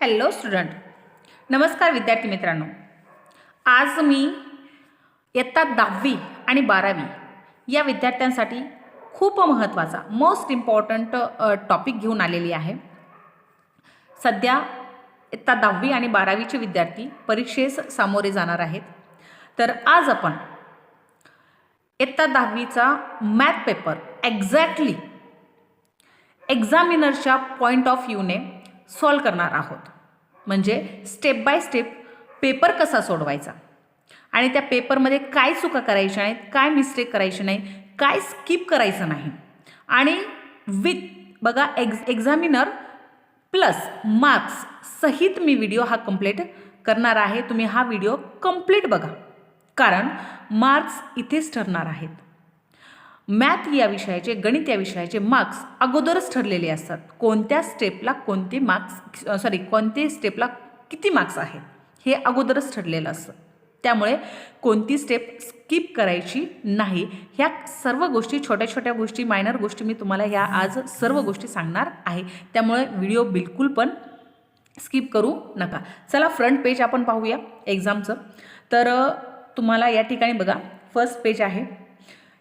Hello student नमस्कार विद्यार्थी मित्रांनो. आज मी इयत्ता दहावी आणि बारावी या विद्यार्थ्यांसाठी खूप महत्त्वाचा मोस्ट इम्पॉर्टंट टॉपिक घेऊन आलेली आहे. सध्या इयत्ता दहावी आणि बारावीचे विद्यार्थी परीक्षेस सामोरे जाणार आहेत. तर आज आपण इयत्ता दहावीचा मॅथ पेपर एक्झॅक्टली एक्झामिनरच्या पॉईंट ऑफ व्ह्यूने सॉल्व करणार आहोत. म्हणजे स्टेप बाय स्टेप पेपर कसा सोडवायचा? आणि त्या पेपरमध्ये काय चुका करायच्या नाहीत काय मिस्टेक करायची नाही काय स्किप करायचं नाही. आणि विथ बघा एक्झ एक्झामिनर प्लस मार्क्स सहित मी व्हिडिओ हा कंप्लीट करणार आहे. तुम्ही हा व्हिडिओ कंप्लीट बघा. कारण मार्क्स इथेच ठरणार आहेत. मॅथ या विषयाचे गणित या विषयाचे मार्क्स अगोदरच ठरलेले असतात. कोणत्या स्टेपला कोणते मार्क्स सॉरी कोणते स्टेपला किती मार्क्स आहेत? हे अगोदरच ठरलेलं असतं. त्यामुळे कोणती स्टेप स्किप करायची नाही ह्या सर्व गोष्टी छोट्या छोट्या गोष्टी मायनर गोष्टी मी तुम्हाला ह्या आज सर्व गोष्टी सांगणार आहे. त्यामुळे व्हिडिओ बिलकुल पण स्किप करू नका. चला फ्रंट पेज आपण पाहूया एक्झामचं. तर तुम्हाला या ठिकाणी बघा फर्स्ट पेज आहे.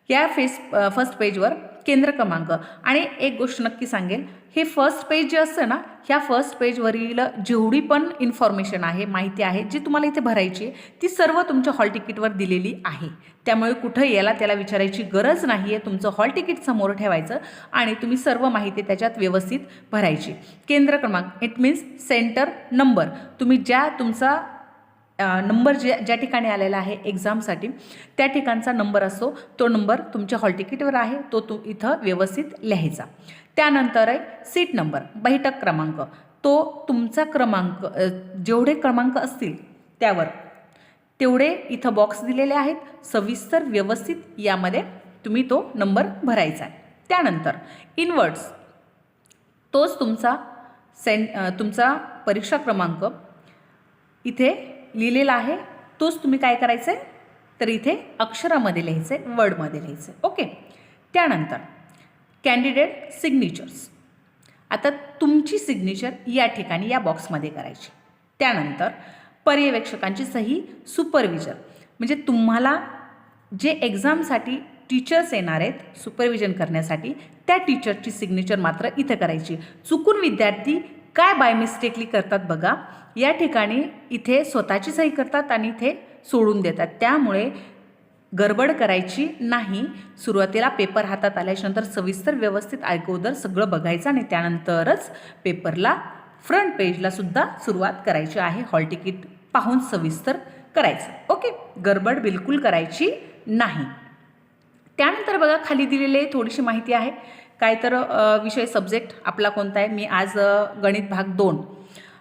या फेस फर्स्ट पेजवर केंद्र क्रमांक. आणि एक गोष्ट नक्की सांगेल हे फर्स्ट पेज जे असतं ना ह्या फर्स्ट पेजवरील जेवढी पण इन्फॉर्मेशन आहे माहिती आहे जी तुम्हाला इथे भरायची आहे ती सर्व तुमच्या हॉल तिकीटवर दिलेली आहे. त्यामुळे कुठं याला त्याला विचारायची गरज नाही आहे तुमचं हॉल तिकीट समोर ठेवायचं आणि तुम्ही सर्व माहिती त्याच्यात व्यवस्थित भरायची. केंद्र क्रमांक इट मीन्स सेंटर नंबर तुम्ही ज्या तुमचा नंबर ज्या ज्या ठिकाणी आलेला आहे एक्झामसाठी त्या ठिकाणचा नंबर असतो तो नंबर तुमच्या हॉल तिकीटवर आहे तो तू इथं व्यवस्थित लिहायचा. त्यानंतर आहे सीट नंबर बैठक क्रमांक. तो तुमचा क्रमांक जेवढे क्रमांक असतील त्यावर तेवढे इथं बॉक्स दिलेले आहेत. सविस्तर व्यवस्थित यामध्ये तुम्ही तो नंबर भरायचा आहे. त्यानंतर इनवर्ड्स तोच तुमचा सें तुमचा परीक्षा क्रमांक इथे लिहिलेला आहे तोच तुम्ही काय करायचं आहे तर इथे अक्षरामध्ये लिहायचं आहे वर्डमध्ये लिहायचं आहे ओके? त्यानंतर कॅन्डिडेट सिग्नेचर्स. आता तुमची सिग्नेचर या ठिकाणी या बॉक्समध्ये करायची. त्यानंतर पर्यवेक्षकांची सही सुपरविजन म्हणजे तुम्हाला जे एक्झामसाठी टीचर्स येणार आहेत सुपरविजन करण्यासाठी त्या टीचरची सिग्नेचर मात्र इथं करायची. चुकून विद्यार्थी काय बाय मिस्टेकली करतात बघा या ठिकाणी इथे स्वतःची सही करतात आणि इथे सोडून देतात. त्यामुळे गडबड करायची नाही. सुरुवातीला पेपर हातात आल्याच्यानंतर सविस्तर व्यवस्थित अगोदर सगळं बघायचं आणि त्यानंतरच पेपरला फ्रंट पेजला सुद्धा सुरुवात करायची आहे. हॉल तिकीट पाहून सविस्तर करायचं. ओके गडबड बिलकुल करायची नाही. त्यानंतर बघा खाली दिलेले थोडीशी माहिती आहे. काय तर विषय सब्जेक्ट आपला कोणता आहे? मी आज गणित भाग दोन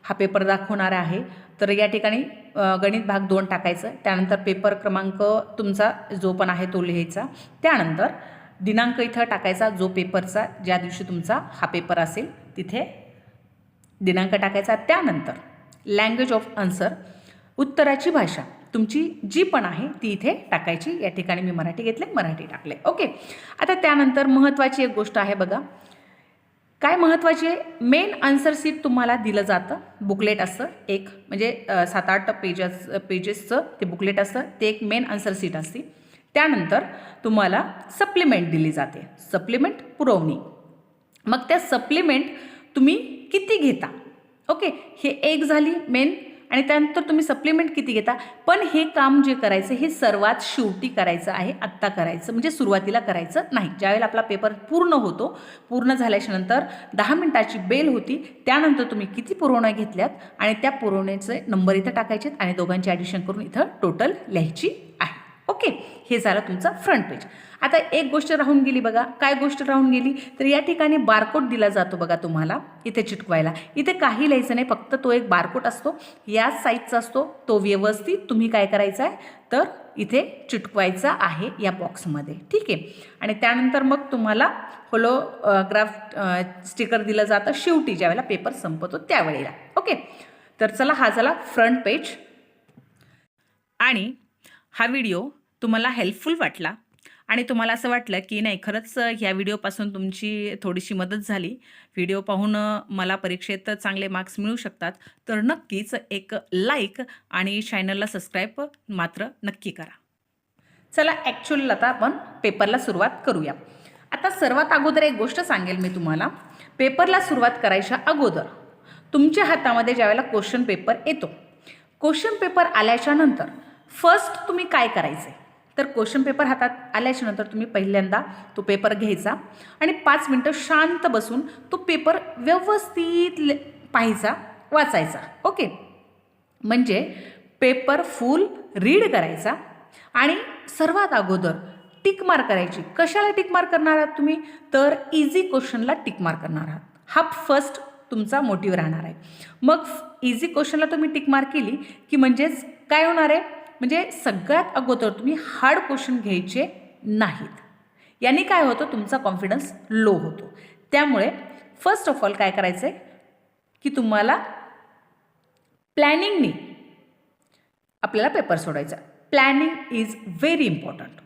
हा पेपर दाखवणार आहे. तर या ठिकाणी गणित भाग दोन टाकायचं. त्यानंतर पेपर क्रमांक तुमचा जो पण आहे तो लिहायचा. त्यानंतर दिनांक इथं टाकायचा जो पेपरचा ज्या दिवशी तुमचा हा पेपर असेल तिथे दिनांक टाकायचा. त्यानंतर लँग्वेज ऑफ आन्सर उत्तराची भाषा. तुमची जी पण आहे ती इथे टाकायची. या ठिकाणी मी मराठी घेतले मराठी टाकले. ओके. आता त्यानंतर महत्त्वाची एक गोष्ट आहे बघा. काय महत्त्वाची आहे? मेन आन्सर सीट तुम्हाला दिलं जातं. बुकलेट असतं. एक म्हणजे सात आठ पेजेस पेजेसचं ते बुकलेट असतं. ते एक मेन आन्सर सीट असते. त्यानंतर तुम्हाला सप्लिमेंट दिली जाते. सप्लिमेंट पुरवणी. मग त्या सप्लिमेंट तुम्ही किती घेता? ओके. हे एक झाली मेन आणि त्यानंतर तुम्ही सप्लिमेंट किती घेता? पण हे काम जे करायचं हे सर्वात शेवटी करायचं आहे आत्ता करायचं. म्हणजे सुरुवातीला करायचं नाही. ज्यावेळेला आपला पेपर पूर्ण होतो पूर्ण झाल्याच्यानंतर दहा मिनिटाची बेल होती त्यानंतर तुम्ही किती पुरवण्या घेतल्यात? आणि त्या पुरवण्याचे नंबर इथं टाकायचे आणि दोघांची ॲडिशन करून इथं टोटल लिहायची ओके हे झालं तुमचं फ्रंट पेज आता एक गोष्ट राहून गेली बघा. काय गोष्ट राहून गेली? तर या ठिकाणी बारकोड दिला जातो बघा तुम्हाला इथे चिटकवायला. इथे काही लिहायचं नाही फक्त तो एक बारकोड असतो. या साईजचा असतो तो व्यवस्थित तुम्ही काय करायचा आहे तर इथे चिटकवायचा आहे या बॉक्समध्ये ठीक आहे? आणि त्यानंतर मग तुम्हाला होलो ग्राफ स्टिकर दिलं जातं. शेवटी ज्यावेळेला पेपर संपतो त्यावेळेला. ओके? तर चला हा झाला फ्रंट पेज आणि हा व्हिडिओ तुम्हाला हेल्पफुल वाटला आणि तुम्हाला असं वाटलं की नाही खरंच ह्या व्हिडिओपासून तुमची थोडीशी मदत झाली. व्हिडिओ पाहून मला परीक्षेत चांगले मार्क्स मिळू शकतात. तर नक्कीच एक लाईक आणि चॅनलला सबस्क्राईब मात्र नक्की करा. चला ॲक्च्युअल आता आपण पेपरला सुरुवात करूया. आता सर्वात अगोदर एक गोष्ट सांगेल मी तुम्हाला. पेपरला सुरुवात करायच्या अगोदर तुमच्या हातामध्ये ज्यावेळेला क्वेश्चन पेपर येतो क्वेश्चन पेपर आल्याच्यानंतर फर्स्ट तुम्ही काय करायचे तर क्वेश्चन पेपर हातात आल्याच्यानंतर तुम्ही पहिल्यांदा तो पेपर घ्यायचा आणि पाच मिनटं शांत बसून तो पेपर व्यवस्थित पाहायचा वाचायचा. ओके म्हणजे पेपर फुल रीड करायचा आणि सर्वात अगोदर टिक मार्क करायची. कशाला टिक मार्क करणार आहात तुम्ही? तर इझी क्वेश्चनला टिक मार्क करणार आहात. हा फर्स्ट तुमचा मोटिव्ह राहणार आहे. मग इझी क्वेश्चनला तुम्ही टिक मार्क केली की म्हणजेच काय होणार आहे? म्हणजे सगळ्यात अगोदर तुम्ही हार्ड क्वेश्चन घ्यायचे नाहीत. याने काय होतं? तुमचा कॉन्फिडन्स लो होतो. त्यामुळे फर्स्ट ऑफ ऑल काय करायचं आहे की तुम्हाला प्लॅनिंगनी आपल्याला पेपर सोडायचा. प्लॅनिंग इज व्हेरी इम्पॉर्टंट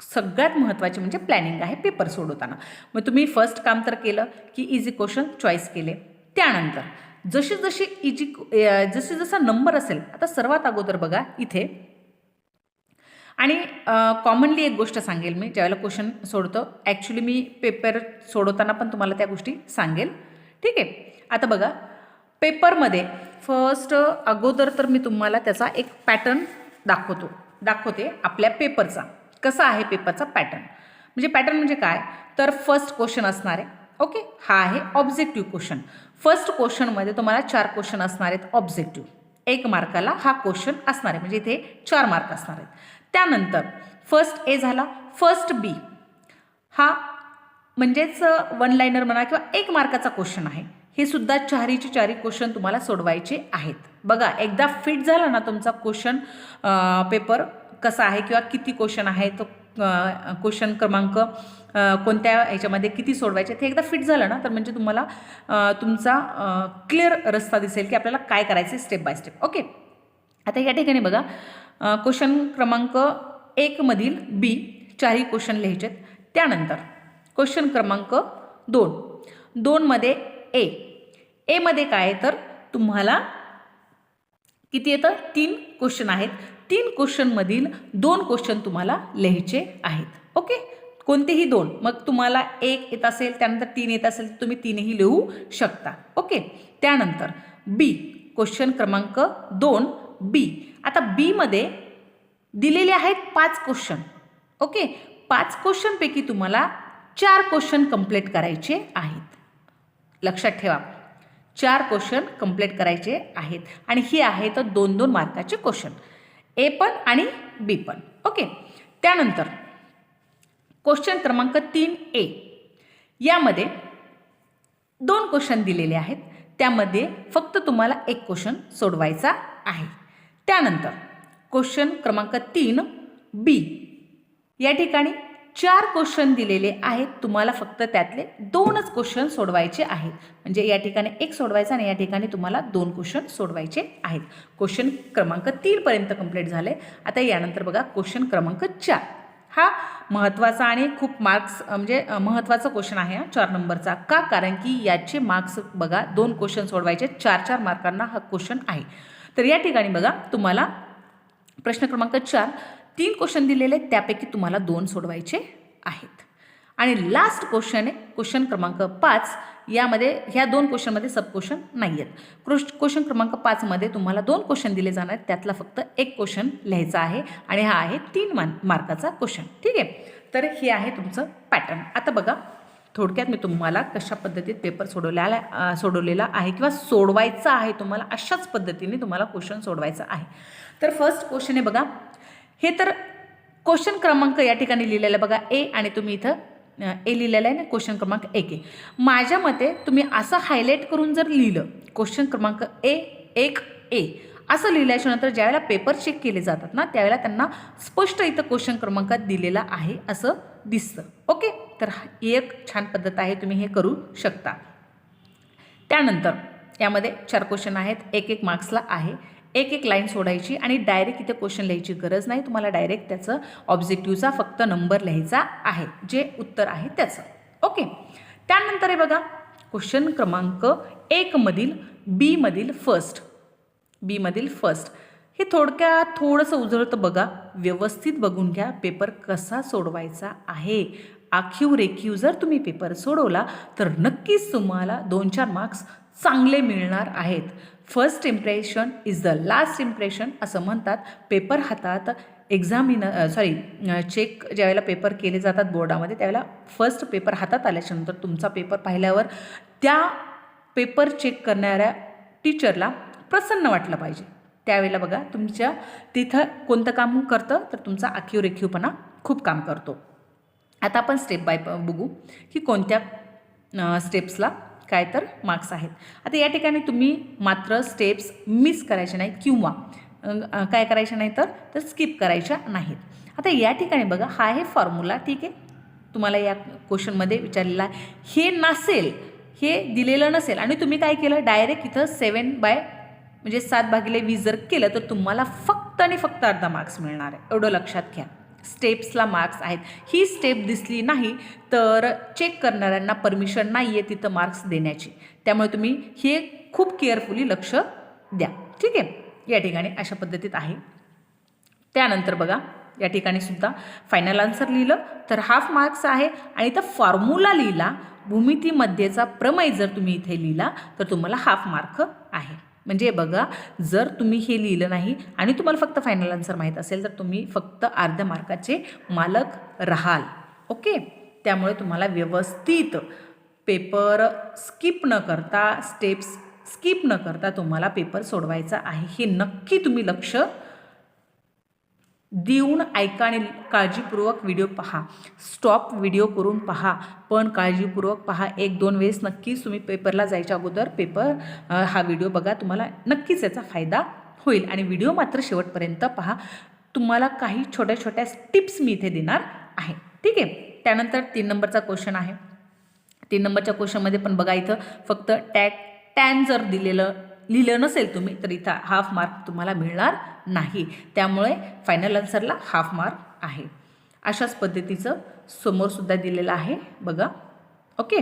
सगळ्यात महत्त्वाचे म्हणजे प्लॅनिंग आहे पेपर सोडवताना मग तुम्ही फर्स्ट काम तर केलं की इझी क्वेश्चन चॉईस केले. त्यानंतर जशी जशी इजी जसे जसा नंबर असेल आता सर्वात अगोदर बघा इथे. आणि कॉमनली एक गोष्ट सांगेल मी ज्यावेळेला क्वेश्चन सोडतो ॲक्च्युली मी पेपर सोडवताना पण तुम्हाला त्या गोष्टी सांगेल. ठीक आहे? आता बघा पेपरमध्ये फर्स्ट अगोदर तर मी तुम्हाला त्याचा एक पॅटर्न दाखवतो. दाखवते आपल्या पेपरचा कसा आहे पेपरचा पॅटर्न म्हणजे पॅटर्न म्हणजे काय? तर फर्स्ट क्वेश्चन असणार आहे. ओके हा आहे ऑब्जेक्टिव्ह क्वेश्चन फर्स्ट क्वेश्चनमध्ये तुम्हाला चार क्वेश्चन असणार आहेत ऑब्जेक्टिव्ह एक मार्काला हा क्वेश्चन असणार आहे. म्हणजे इथे चार मार्क असणार आहेत. त्यानंतर फर्स्ट ए झाला. फर्स्ट बी हा म्हणजेच वन लाईनर म्हणा किंवा एक मार्काचा क्वेश्चन आहे. हे सुद्धा चारीचे चारी क्वेश्चन तुम्हाला सोडवायचे आहेत. बघा एकदा फिट झाला ना तुमचा क्वेश्चन पेपर कसा आहे किंवा किती क्वेश्चन आहे तो क्वेश्चन क्रमांक कोणत्या ह्याच्यामध्ये किती सोडवायचे ते एकदा फिट झालं ना तर म्हणजे तुम्हाला तुमचा क्लिअर रस्ता दिसेल की आपल्याला काय करायचे स्टेप बाय स्टेप ओके आता या ठिकाणी बघा क्वेश्चन क्रमांक एकमधील बी चारही क्वेश्चन लिहायचे आहेत त्यानंतर क्वेश्चन क्रमांक दोन. दोनमध्ये ए एमध्ये काय आहे? तर तुम्हाला किती येतं? तीन क्वेश्चन आहेत. तीन क्वेश्चनमधील दोन क्वेश्चन तुम्हाला लिहायचे आहेत. ओके कोणतेही दोन. मग तुम्हाला एक येत असेल त्यानंतर तीन येत असेल तर तुम्ही तीनही लिहू शकता. ओके त्यानंतर बी क्वेश्चन क्रमांक दोन बी आता बीमध्ये दिलेले आहेत पाच क्वेश्चन ओके पाच क्वेश्चनपैकी तुम्हाला चार क्वेश्चन कंप्लीट करायचे आहेत. लक्षात ठेवा. चार क्वेश्चन कंप्लीट करायचे आहेत. आणि हे आहे तर दोन दोन मार्काचे क्वेश्चन ए पण आणि बी पण. ओके? त्यानंतर क्वेश्चन क्रमांक तीन ए. यामध्ये दोन क्वेश्चन दिलेले आहेत. त्यामध्ये फक्त तुम्हाला एक क्वेश्चन सोडवायचा आहे. त्यानंतर क्वेश्चन क्रमांक तीन बी. या ठिकाणी चार क्वेश्चन दिलेले आहेत. तुम्हाला फक्त त्यातले दोनच क्वेश्चन सोडवायचे आहेत. म्हणजे या ठिकाणी एक सोडवायचा आणि या ठिकाणी तुम्हाला दोन क्वेश्चन सोडवायचे आहेत. क्वेश्चन क्रमांक तीनपर्यंत कंप्लीट झाले. आता यानंतर बघा क्वेश्चन क्रमांक चार. हा महत्त्वाचा आणि खूप मार्क्स म्हणजे महत्त्वाचा क्वेश्चन आहे हा चार नंबरचा. का? कारण की याचे मार्क्स बघा दोन क्वेश्चन सोडवायचे. चार चार मार्कांना हा क्वेश्चन आहे. तर या ठिकाणी बघा तुम्हाला प्रश्न क्रमांक चार. तीन क्वेश्चन दिलेले आहेत त्यापैकी तुम्हाला दोन सोडवायचे आहेत. आणि लास्ट क्वेश्चन आहे क्वेश्चन क्रमांक पाच. यामध्ये ह्या दोन क्वेश्चनमध्ये सब क्वेश्चन नाही आहेत क्रोश क्वेश्चन क्रमांक पाचमध्ये तुम्हाला दोन क्वेश्चन दिले जाणार आहेत. त्यातला फक्त एक क्वेश्चन लिहायचा आहे आणि हा आहे तीन मान मार्काचा क्वेश्चन ठीक आहे? तर हे आहे तुमचं पॅटर्न आता बघा थोडक्यात मी तुम्हाला कशा पद्धतीत पेपर सोडवलेला सोडवलेला आहे किंवा सोडवायचा आहे तुम्हाला अशाच पद्धतीने तुम्हाला क्वेश्चन सोडवायचा आहे. तर फर्स्ट क्वेश्चन आहे बघा हे तर क्वेश्चन क्रमांक या ठिकाणी लिहिलेला बघा ए आणि तुम्ही इथं ए लिहिलेलं आहे ना क्वेश्चन क्रमांक एक आहे. माझ्या मते तुम्ही असं हायलाईट करून जर लिहिलं क्वेश्चन क्रमांक ए एक ए असं लिहिल्याच्या नंतर ज्यावेळेला पेपर चेक केले जातात ना त्यावेळेला त्यांना स्पष्ट इथं क्वेश्चन क्रमांकात दिलेला आहे असं दिसतं. ओके तर हा एक छान पद्धत आहे तुम्ही हे करू शकता. त्यानंतर यामध्ये चार क्वेश्चन आहेत. एक एक मार्क्सला आहे. एक एक लाईन सोडायची आणि डायरेक्ट इथे क्वेश्चन लिहायची गरज नाही. तुम्हाला डायरेक्ट त्याचं ऑब्जेक्टिव्हचा फक्त नंबर लिहायचा आहे. जे उत्तर आहे त्याचं. ओके त्यानंतर आहे बघा. क्वेश्चन क्रमांक एकमधील बीमधील फर्स्ट बीमधील फर्स्ट हे थोडक्यात थोडंसं उजळतं बघा. व्यवस्थित बघून घ्या. पेपर कसा सोडवायचा आहे? आखीव रेखीव जर तुम्ही पेपर सोडवला तर नक्कीच तुम्हाला दोन चार मार्क्स चांगले मिळणार आहेत. First impression is the last impression असं म्हणतात. पेपर हातात एक्झामिन सॉरी चेक ज्यावेळेला पेपर केले जातात बोर्डामध्ये त्यावेळेला फर्स्ट पेपर हातात आल्याच्यानंतर तुमचा पेपर पाहिल्यावर त्या पेपर चेक करणाऱ्या टीचरला प्रसन्न वाटलं पाहिजे. त्यावेळेला बघा तुमच्या तिथं कोणतं काम करतं तर तुमचा आखीव रेखीवपणा खूप काम करतो. आता आपण स्टेप बाय बघू की कोणत्या स्टेप्सला काय तर मार्क्स आहेत. आता या ठिकाणी तुम्ही मात्र स्टेप्स मिस करायचे नाही किंवा काय करायचे नाही तर तर स्किप करायच्या नाहीत. आता या ठिकाणी बघा हा आहे फॉर्म्युला ठीक आहे? तुम्हाला या क्वेश्चनमध्ये विचारलेला आहे. हे नसेल हे दिलेलं नसेल आणि तुम्ही काय केलं? डायरेक्ट इथं सेवन बाय म्हणजे सात भागिले वीस जर केलं तर तुम्हाला फक्त आणि फक्त अर्धा मार्क्स मिळणार आहे. एवढं लक्षात घ्या. स्टेप्सला मार्क्स आहेत. ही स्टेप दिसली नाही तर चेक करणाऱ्यांना परमिशन नाही आहे तिथं मार्क्स देण्याची. त्यामुळे तुम्ही हे खूप केअरफुली लक्ष द्या. ठीक आहे? या ठिकाणी अशा पद्धतीत आहे. त्यानंतर बघा या ठिकाणी सुद्धा फायनल आन्सर लिहिलं तर हाफ मार्क्स आहे आणि इथं फॉर्म्युला लिहिला भूमितीमध्येचा प्रमेय जर तुम्ही इथे लिहिला तर तुम्हाला हाफ मार्क आहे. म्हणजे बघा जर तुम्ही हे लिहिलं नाही आणि तुम्हाला फक्त फायनल आन्सर माहीत असेल तर तुम्ही फक्त अर्ध्या मार्काचे मालक राहाल. ओके? त्यामुळे तुम्हाला व्यवस्थित पेपर स्किप न करता स्टेप्स स्किप न करता तुम्हाला पेपर सोडवायचा आहे. हे नक्की तुम्ही लक्ष देऊन ऐका आणि काळजीपूर्वक व्हिडिओ पहा. स्टॉप व्हिडिओ करून पहा. पण काळजीपूर्वक पहा. एक दोन वेळेस नक्कीच तुम्ही पेपरला जायच्या अगोदर पेपर हा व्हिडिओ बघा. तुम्हाला नक्कीच याचा फायदा होईल. आणि व्हिडिओ मात्र शेवटपर्यंत पहा. तुम्हाला काही छोट्या छोट्या टिप्स मी इथे देणार आहे. ठीक आहे? त्यानंतर तीन नंबरचा क्वेश्चन आहे. तीन नंबरच्या क्वेश्चनमध्ये पण बघा इथं फक्त टॅग टॅन जर दिलेलं लिहिलं नसेल तुम्ही तर इथं हाफ मार्क तुम्हाला मिळणार नाही. त्यामुळे फायनल आन्सरला हाफ मार्क आहे. अशाच पद्धतीचं समोरसुद्धा दिलेलं आहे बघा. ओके?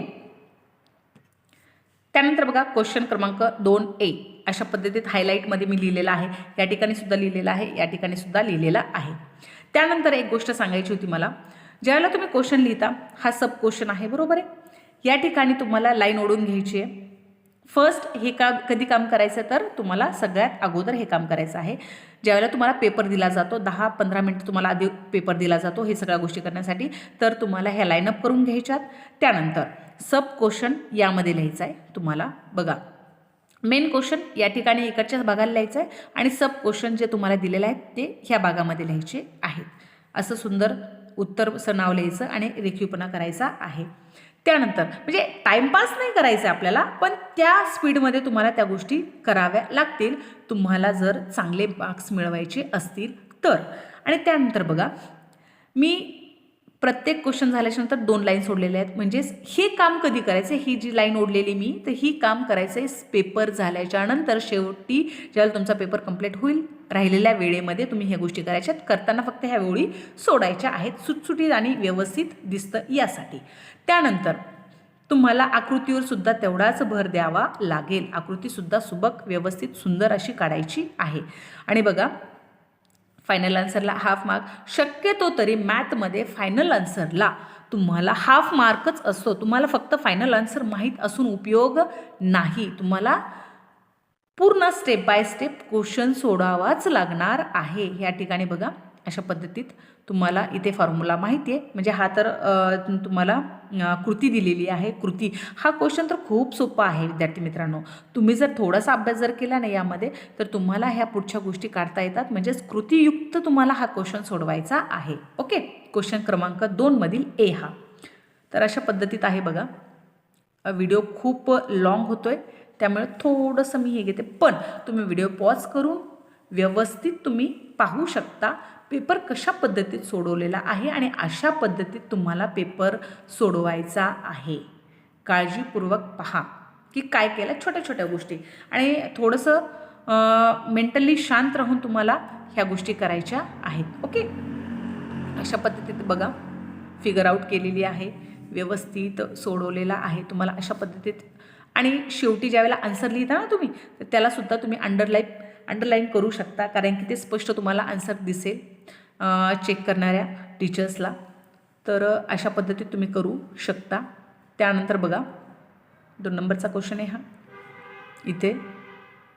त्यानंतर बघा क्वेश्चन क्रमांक दोन ए अशा पद्धतीत हायलाईटमध्ये मी लिहिलेलं आहे. या ठिकाणी सुद्धा लिहिलेलं आहे या ठिकाणी सुद्धा लिहिलेला आहे. त्यानंतर एक गोष्ट सांगायची होती मला. ज्यावेळेला तुम्ही क्वेश्चन लिहिता हा सब क्वेश्चन आहे बरोबर आहे? या ठिकाणी तुम्हाला लाईन ओढून घ्यायची आहे. फर्स्ट हे काम कधी काम करायचं तर तुम्हाला सगळ्यात अगोदर हे काम करायचं आहे. ज्यावेळेला तुम्हाला पेपर दिला जातो दहा पंधरा मिनटं तुम्हाला आधी पेपर दिला जातो हे सगळ्या गोष्टी करण्यासाठी तर तुम्हाला ह्या लाईनअप करून घ्यायच्यात. त्यानंतर सब क्वेश्चन यामध्ये लिहायचं आहे. तुम्हाला बघा मेन क्वेश्चन या ठिकाणी इकडच्याच भागाला लिहायचं आहे आणि सब क्वेश्चन जे तुम्हाला दिलेले आहेत ते ह्या भागामध्ये लिहायचे आहेत. असं सुंदर उत्तर असं नाव लिहायचं आणि रेखीवपणा करायचा आहे. त्यानंतर म्हणजे टाईमपास नाही करायचं आहे आपल्याला पण त्या स्पीडमध्ये तुम्हाला त्या गोष्टी कराव्या लागतील. तुम्हाला जर चांगले मार्क्स मिळवायचे असतील तर. आणि त्यानंतर बघा मी प्रत्येक क्वेश्चन झाल्याच्यानंतर दोन लाईन सोडलेल्या आहेत. म्हणजेच हे काम कधी करायचं ही जी लाईन ओढलेली मी तर ही काम करायचं आहे. पेपर झाल्याच्यानंतर शेवटी ज्यावेळेला तुमचा पेपर कंप्लीट होईल राहिलेल्या वेळेमध्ये तुम्ही ह्या गोष्टी करायच्या. करताना फक्त ह्या वेळी सोडायच्या आहेत. सुटसुटीत आणि व्यवस्थित दिसतं यासाठी. त्यानंतर तुम्हाला आकृतीवर सुद्धा तेवढाच भर द्यावा लागेल. आकृतीसुद्धा सुबक व्यवस्थित सुंदर अशी काढायची आहे. आणि बघा फायनल आन्सरला हाफ मार्क शक्यतो तरी मॅथमध्ये फायनल आन्सरला तुम्हाला हाफ मार्कच असतो. तुम्हाला फक्त फायनल आन्सर माहीत असून उपयोग नाही. तुम्हाला पूर्ण स्टेप बाय स्टेप क्वेश्चन सोडावाच लागणार आहे. या ठिकाणी बघा अशा पद्धतीत तुम्हाला इथे फॉर्म्युला माहिती आहे. म्हणजे हा तर तुम्हाला कृती दिलेली आहे. कृती हा क्वेश्चन तर खूप सोपा आहे विद्यार्थी मित्रांनो. तुम्ही जर थोडासा अभ्यास जर केला ना यामध्ये तर तुम्हाला ह्या पुढच्या गोष्टी काढता येतात. म्हणजेच कृतीयुक्त तुम्हाला हा क्वेश्चन सोडवायचा आहे. ओके क्वेश्चन क्रमांक दोनमधील ए हा. तर अशा पद्धतीत आहे बघा. व्हिडिओ खूप लाँग होतो आहे त्यामुळे थोडंसं मी हे घेते. पण तुम्ही व्हिडिओ पॉज करून व्यवस्थित तुम्ही पाहू शकता पेपर कशा पद्धतीत सोडवलेला आहे आणि अशा पद्धतीत तुम्हाला पेपर सोडवायचा आहे. काळजीपूर्वक पहा की काय केलं छोट्या छोट्या गोष्टी. आणि थोडंसं मेंटली शांत राहून तुम्हाला ह्या गोष्टी करायच्या आहेत. ओके? अशा पद्धतीत बघा. फिगर आऊट केलेली आहे. व्यवस्थित सोडवलेला आहे. तुम्हाला अशा पद्धतीत आणि शेवटी ज्यावेळेला आन्सर लिहिता ना तुम्ही तर त्यालासुद्धा तुम्ही अंडरलाईन अंडरलाईन करू शकता. कारण की ते स्पष्ट तुम्हाला आन्सर दिसेल चेक करणाऱ्या टीचर्सला तर अशा पद्धतीत तुम्ही करू शकता. त्यानंतर बघा दोन नंबरचा क्वेश्चन आहे हा. इथे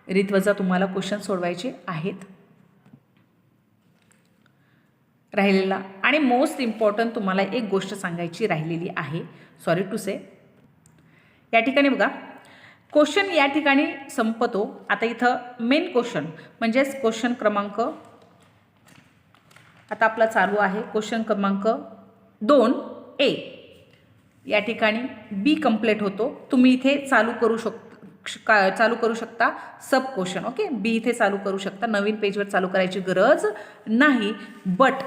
रीतवजा तुम्हाला क्वेश्चन सोडवायचे आहेत. राहिलेला. आणि मोस्ट इम्पॉर्टंट तुम्हाला एक गोष्ट सांगायची राहिलेली आहे. सॉरी टू से या ठिकाणी बघा क्वेश्चन या ठिकाणी संपतो. आता इथं मेन क्वेश्चन म्हणजेच क्वेश्चन क्रमांक आता आपला चालू आहे. क्वेश्चन क्रमांक दोन ए या ठिकाणी बी कंप्लीट होतो. तुम्ही इथे चालू करू शक का चालू करू शकता सब क्वेश्चन ओके बी इथे चालू करू शकता. नवीन पेजवर चालू करायची गरज नाही. बट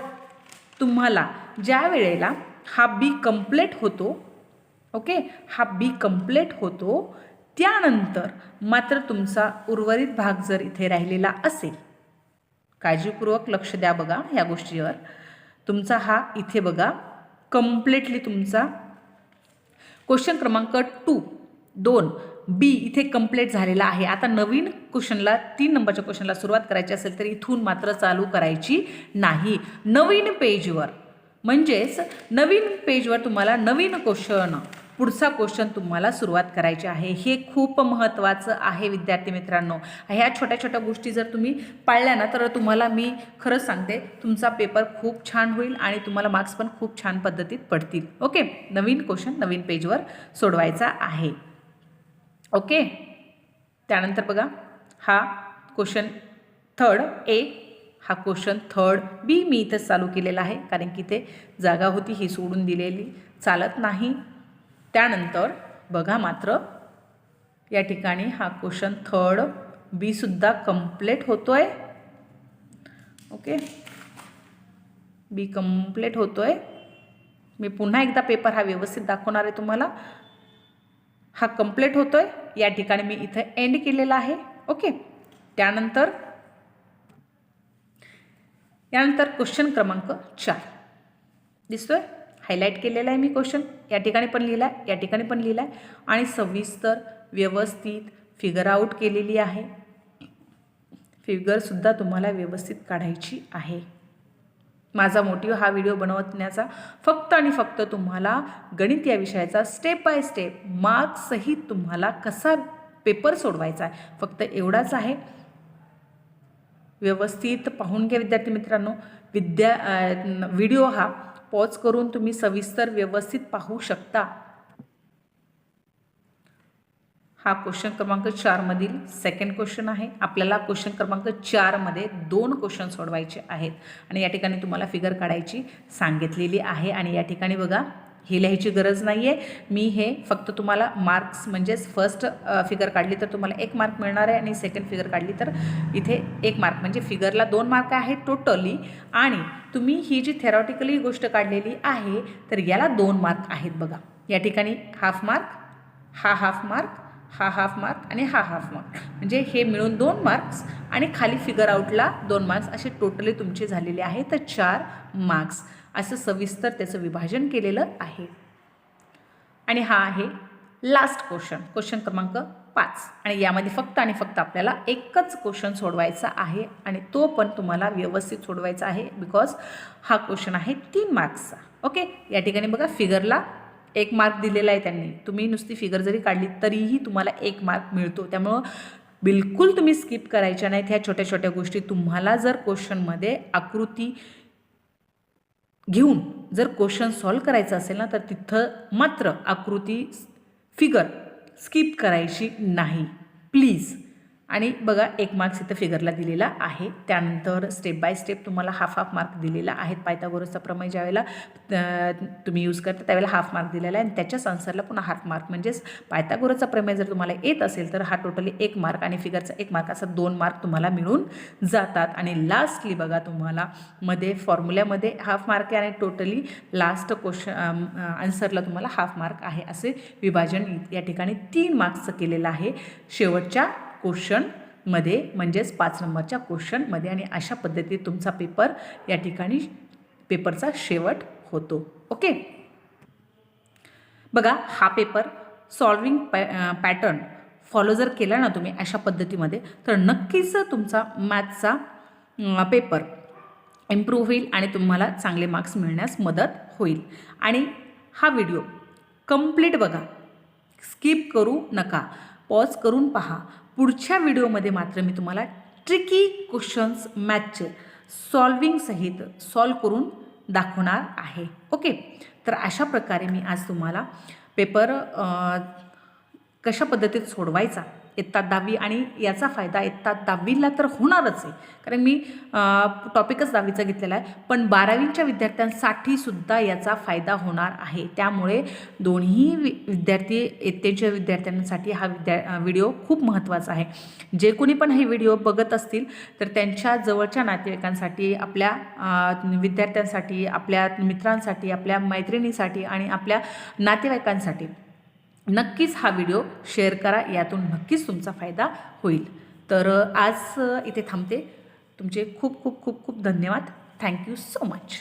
तुम्हाला ज्या वेळेला हा बी कंप्लीट होतो ओके हा बी कंप्लीट होतो त्यानंतर मात्र तुमचा उर्वरित भाग जर इथे राहिलेला असेल काळजीपूर्वक लक्ष द्या बघा ह्या गोष्टीवर. तुमचा हा इथे बघा कम्प्लिटली तुमचा क्वेश्चन क्रमांक टू दोन बी इथे कंप्लीट झालेला आहे. आता नवीन क्वेश्चनला तीन नंबरच्या क्वेश्चनला सुरुवात करायची असेल तर इथून मात्र चालू करायची नाही. नवीन पेजवर म्हणजेच नवीन पेजवर तुम्हाला नवीन क्वेश्चन पुढचा क्वेश्चन तुम्हाला सुरुवात करायची आहे. हे खूप महत्त्वाचं आहे विद्यार्थी मित्रांनो. ह्या छोट्या छोट्या गोष्टी जर तुम्ही पाळल्या ना तर तुम्हाला मी खरंच सांगते तुमचा पेपर खूप छान होईल आणि तुम्हाला मार्क्स पण खूप छान पद्धतीत पडतील. ओके नवीन क्वेश्चन नवीन पेजवर सोडवायचा आहे. ओके त्यानंतर बघा हा क्वेश्चन थर्ड ए हा क्वेश्चन थर्ड बी मी इथंच चालू केलेला आहे. कारण की ते जागा होती ही सोडून दिलेली. चालत नाही. त्यानंतर बघा मात्र या ठिकाणी हा क्वेश्चन थर्ड बीसुद्धा कंप्लीट होतो आहे ओके बी कंप्लीट होतो आहे मी पुन्हा एकदा पेपर हा व्यवस्थित दाखवणार आहे तुम्हाला. हा कंप्लीट होतो आहे या ठिकाणी मी इथं एंड केलेला आहे. ओके त्यानंतर यानंतर क्वेश्चन क्रमांक चार. दिसतोय? हायलाईट केलेला आहे मी क्वेश्चन. या ठिकाणी पण लिहिला आहे या ठिकाणी पण लिहिला आहे आणि सविस्तर व्यवस्थित फिगर आऊट केलेली आहे. फिगरसुद्धा तुम्हाला व्यवस्थित काढायची आहे. माझा मोटिव्ह हा व्हिडिओ बनवण्याचा फक्त आणि फक्त तुम्हाला गणित या विषयाचा स्टेप बाय स्टेप मार्क्ससहित तुम्हाला कसा पेपर सोडवायचा आहे. फक्त एवढाच आहे. व्यवस्थित पाहून घ्या विद्यार्थी मित्रांनो. विद्या व्हिडिओ हा पॉज करून तुम्ही सविस्तर व्यवस्थित पाहू शकता. हा क्वेश्चन क्रमांक चारमधील सेकंड क्वेश्चन आहे. आपल्याला क्वेश्चन क्रमांक चारमध्ये दोन क्वेश्चन सोडवायचे आहेत. आणि या ठिकाणी तुम्हाला फिगर काढायची सांगितलेली आहे. आणि या ठिकाणी बघा हे लिहायची गरज नाही आहे मी हे फक्त तुम्हाला मार्क्स म्हणजेच फर्स्ट फिगर काढली तर तुम्हाला एक मार्क मिळणार आहे आणि सेकंड फिगर काढली तर इथे एक मार्क म्हणजे फिगरला दोन मार्क आहेत टोटली आणि तुम्ही ही जी थेरॉटिकली गोष्ट काढलेली आहे तर याला दोन मार्क आहेत बघा. या ठिकाणी हाफ मार्क हा हाफ मार्क हा हाफ मार्क आणि हा हाफ मार्क म्हणजे हे मिळून दोन मार्क्स आणि खाली फिगर आउटला दोन मार्क्स असे टोटली तुमचे झालेले आहे तर चार मार्क्स असं सविस्तर त्याचं विभाजन केलेलं आहे. आणि हा आहे लास्ट क्वेश्चन क्वेश्चन क्रमांक पाच. आणि यामध्ये फक्त आणि फक्त आपल्याला एकच क्वेश्चन सोडवायचा आहे आणि तो पण तुम्हाला व्यवस्थित सोडवायचा आहे बिकॉज हा क्वेश्चन आहे तीन मार्क्सचा ओके या ठिकाणी बघा फिगरला एक मार्क दिलेला आहे त्यांनी. तुम्ही नुसती फिगर जरी काढली तरीही तुम्हाला एक मार्क मिळतो. त्यामुळं बिलकुल तुम्ही स्किप करायच्या नाहीत ह्या छोट्या छोट्या गोष्टी. तुम्हाला जर क्वेश्चनमध्ये आकृती घेऊन जर क्वेश्चन सॉल्व करायचं असेल ना तर तिथं मात्र आकृती फिगर स्किप करायची नाही. प्लीज आणि बघा एक मार्क्स इथं फिगरला दिलेला आहे. त्यानंतर स्टेप बाय स्टेप तुम्हाला हाफ हाफ मार्क दिलेला आहे. पायथागोरसचा प्रमेय ज्यावेळेला तुम्ही यूज करता त्यावेळेला हाफ मार्क दिलेला आहे. आणि त्याच्याच आन्सरला पुन्हा हाफ मार्क म्हणजेच पायथागोरसचा प्रमेय जर तुम्हाला येत असेल तर हा टोटली एक मार्क आणि फिगरचा एक मार्क असा दोन मार्क तुम्हाला मिळून जातात. आणि लास्टली बघा तुम्हाला मध्ये फॉर्म्युल्यामध्ये हाफ मार्क आहे आणि टोटली लास्ट क्वेश्चन आन्सरला तुम्हाला हाफ मार्क आहे असे विभाजन या ठिकाणी तीन मार्क्सचं केलेलं आहे. शेवटच्या क्वेश्चनमध्ये म्हणजेच पाच नंबरच्या क्वेश्चनमध्ये आणि अशा पद्धतीत तुमचा पेपर या ठिकाणी पेपरचा शेवट होतो. ओके? बघा हा पेपर सॉल्विंग पॅ पॅटर्न फॉलो जर केला ना तुम्ही अशा पद्धतीमध्ये तर नक्कीच तुमचा मॅथ्सचा पेपर इम्प्रूव्ह होईल आणि तुम्हाला चांगले मार्क्स मिळण्यास मदत होईल. आणि हा व्हिडिओ कंप्लीट बघा. स्किप करू नका. पॉज करून पहा. पुढच्या व्हिडिओमध्ये मात्र मी तुम्हाला ट्रिकी क्वेश्चन्स मॅथचे सॉल्विंगसहित सॉल्व करून दाखवणार आहे. ओके तर अशा प्रकारे मी आज तुम्हाला पेपर कशा पद्धतीत सोडवायचा इत्ता दहावी आणि याचा फायदा इत्ता दहावीला तर होणारच आहे. कारण मी टॉपिकच दहावीचा घेतलेला आहे. पण बारावीच्या विद्यार्थ्यांसाठी सुद्धा याचा फायदा होणार आहे. त्यामुळे दोन्ही वि विद्यार्थी इत्तेच्या विद्यार्थ्यांसाठी हा विद्या व्हिडिओ खूप महत्त्वाचा आहे. जे कोणी पण हे व्हिडिओ बघत असतील तर त्यांच्या जवळच्या नातेवाईकांसाठी आपल्या विद्यार्थ्यांसाठी आपल्या मित्रांसाठी आपल्या मैत्रिणीसाठी आणि आपल्या नातेवाईकांसाठी नक्कीच हा व्हिडिओ शेअर करा यातून नक्कीच तुमचा फायदा होईल. तर आज इथे थांबते. तुमचे खूप खूप खूप खूप धन्यवाद. Thank you so much.